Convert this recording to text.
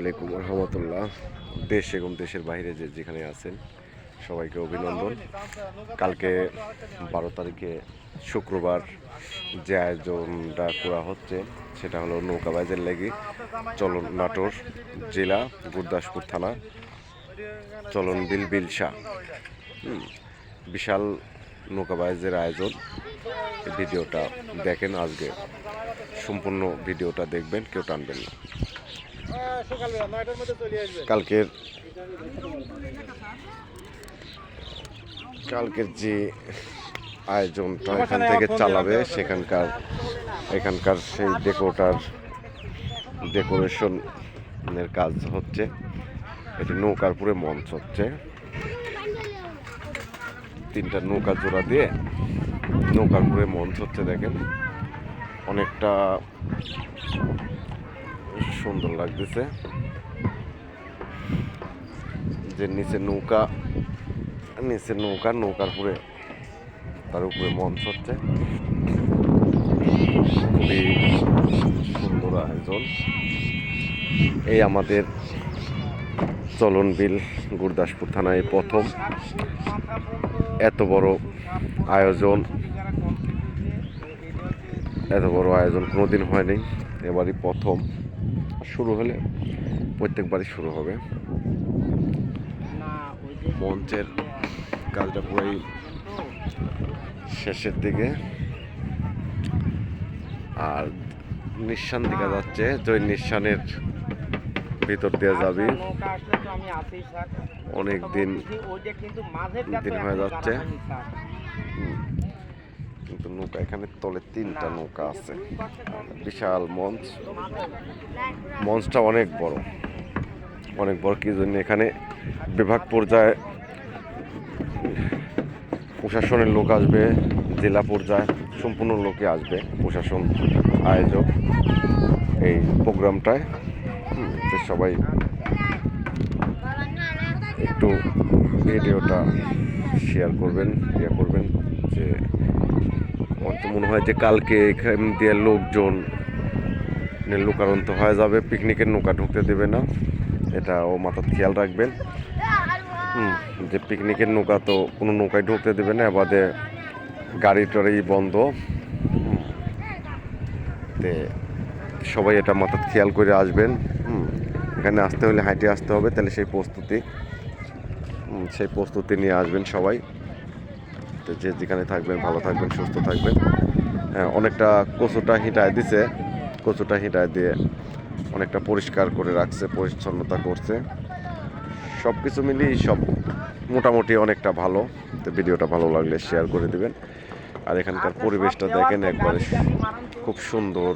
আলাইকুম রহমতুল্লাহ দেশ এবং দেশের বাইরে যে যেখানে আছেন সবাইকে অভিনন্দন। কালকে বারো তারিখে শুক্রবার যে আয়োজনটা করা হচ্ছে সেটা হলো নৌকাবাজের লেগে চলন নাটোর জেলা গুরদাসপুর থানা চলন বিল হুম, বিশাল নৌকাবাজের আয়োজন। ভিডিওটা দেখেন আজকে সম্পূর্ণ ভিডিওটা দেখবেন কেউ টানবেন না। কালকের কালকের যে আয়োজনটা এখান থেকে চালাবে সেখানকার এখানকার সেই ডেকোটার ডেকোরেশনের কাজ হচ্ছে। এটি নৌকার পুরে মঞ্চ হচ্ছে। তিনটা নৌকা জোড়া দিয়ে নৌকার পুরে মঞ্চ হচ্ছে দেখেন। অনেকটা সুন্দর লাগতেছে। যে নিচে নৌকা নিচে নৌকা, নৌকার উপরে, তার উপরে মঞ্চ হচ্ছে। খুবই সুন্দর আয়োজন। এই আমাদের চলন বিল গুরদাসপুর থানায় প্রথম। এত বড় আয়োজন। এত বড় আয়োজন কোনোদিন হয়নি। এবারই প্রথম। শুরু হলে প্রত্যেকবারই শুরু হবে। মঞ্চের কাজটা পুরোই শেষের দিকে। আর নিঃসান দেখা যাচ্ছে যে নিঃসানের ভিতর দিয়ে যাবি। অনেক দিন দিন হয়ে যাচ্ছে। কিন্তু নৌকা এখানে তলে তিনটা নৌকা আছে। বিশাল মঞ্চ। মঞ্চটা অনেক বড়। অনেক বড় কি জন্য? এখানে বিভাগ পর্যায়ে প্রশাসনের লোক আসবে জেলা পর্যায়ে সম্পূর্ণ লোকে আসবে প্রশাসন আয়োজক। এই প্রোগ্রামটায় সবাই একটু ভিডিওটা শেয়ার করবেন ইয়ে করবেন যে আমার তো মনে হয় যে কালকে এখান দিয়ে লোকজন লোকারন্ত হয়ে যাবে পিকনিকের নৌকা ঢুকতে দেবে না। এটা ও মাথার খেয়াল রাখবেন। হুম, যে পিকনিকের নৌকা তো কোনো নৌকায় ঢুকতে দেবে না এবারে গাড়ি টাড়ি বন্ধ। তে সবাই এটা মাথার খেয়াল করে আসবেন। হুম এখানে আসতে হলে হাইটে আসতে হবে তাহলে সেই প্রস্তুতি সেই প্রস্তুতি নিয়ে আসবেন সবাই। তো যে যেখানে থাকবেন, ভালো থাকবেন, সুস্থ থাকবেন। হ্যাঁ অনেকটা কচুটা হিটায় দিছে। কচুটা হিটায় দিয়ে অনেকটা পরিষ্কার করে রাখছে, পরিচ্ছন্নতা করছে। সব কিছু মিলিয়ে সব মোটামুটি অনেকটা ভালো। তো ভিডিওটা ভালো লাগলে শেয়ার করে দিবেন। আর এখানকার পরিবেশটা দেখেন একবারে খুব সুন্দর।